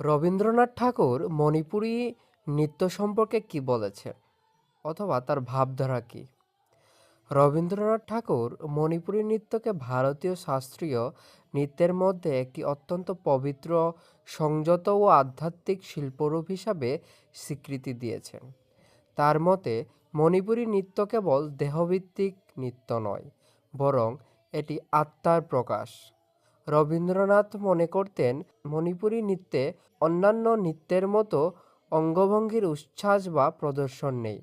রবীন্দ্রনাথ ঠাকুর মণিপুরী নৃত্য সম্পর্কে কি বলেছেন অথবা তার ভাবধারা কি? রবীন্দ্রনাথ ঠাকুর মণিপুরী নৃত্যকে ভারতীয় শাস্ত্রীয় নৃত্যের মধ্যে একটি অত্যন্ত পবিত্র, সংযত ও আধ্যাত্মিক শিল্পরূপ হিসাবে স্বীকৃতি দিয়েছেন। তার মতে, মণিপুরী নৃত্য কেবল দেহভিত্তিক নৃত্য নয়, বরং এটি আত্মার প্রকাশ। রবীন্দ্রনাথ মনে করতেন মণিপুরী নৃত্যে অন্যান্য নৃত্যের মতো অঙ্গভঙ্গির উচ্ছ্বাস বা প্রদর্শন নেই।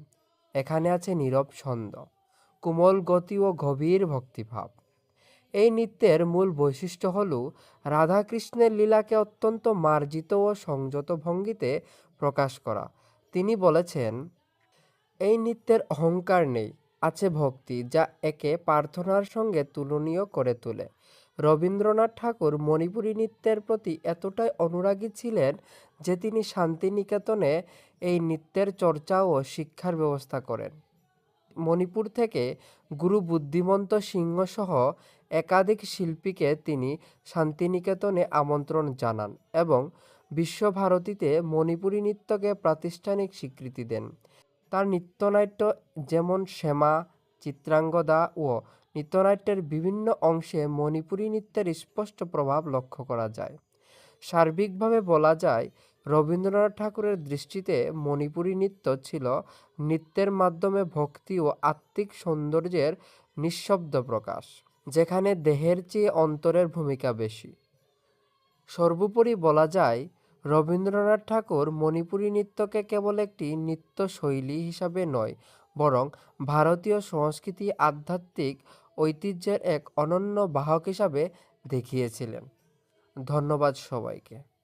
এখানে আছে নীরব ছন্দ, কোমল গতি ও গভীর ভক্তিভাব। এই নৃত্যের মূল বৈশিষ্ট্য হল রাধাকৃষ্ণের লীলাকে অত্যন্ত মার্জিত ও সংযত ভঙ্গিতে প্রকাশ করা। তিনি বলেছেন, এই নৃত্যের অহংকার নেই, আছে ভক্তি যা একে প্রার্থনার সঙ্গে তুলনীয় করে তোলে। রবীন্দ্রনাথ ঠাকুর মণিপুরী নৃত্যের প্রতি এতটাই অনুরাগী ছিলেন যে তিনি শান্তিনিকেতনে এই নৃত্যের চর্চা ও শিক্ষার ব্যবস্থা করেন। মণিপুর থেকে গুরু বুদ্ধিমন্ত সিংহ সহ একাধিক শিল্পীকে তিনি শান্তিনিকেতনে আমন্ত্রণ জানান এবং বিশ্বভারতীতে মণিপুরী নৃত্যকে প্রাতিষ্ঠানিক স্বীকৃতি দেন। তার নৃত্যনাট্য যেমন শ্যামা, চিত্রাঙ্গদা ও নৃত্যনাট্যের বিভিন্ন অংশে মণিপুরী নৃত্যের স্পষ্ট প্রভাব লক্ষ্য করা যায়। সার্বিকভাবে বলা যায়, রবীন্দ্রনাথ ঠাকুরের দৃষ্টিতে মণিপুরী নৃত্য ছিল নৃত্যের মাধ্যমে ভক্তি ও আত্মিক সৌন্দর্যের নিঃশব্দ প্রকাশ, যেখানে দেহের চেয়ে অন্তরের ভূমিকা বেশি। সর্বোপরি বলা যায়, রবীন্দ্রনাথ ঠাকুর মণিপুরী নৃত্যকে কেবল একটি নৃত্যশৈলী হিসাবে নয়, বরং ভারতীয় সংস্কৃতি আধ্যাত্মিক ঐতিহ্যের এক অনন্য বাহক হিসাবে দেখিয়েছিলেন। ধন্যবাদ সবাইকে।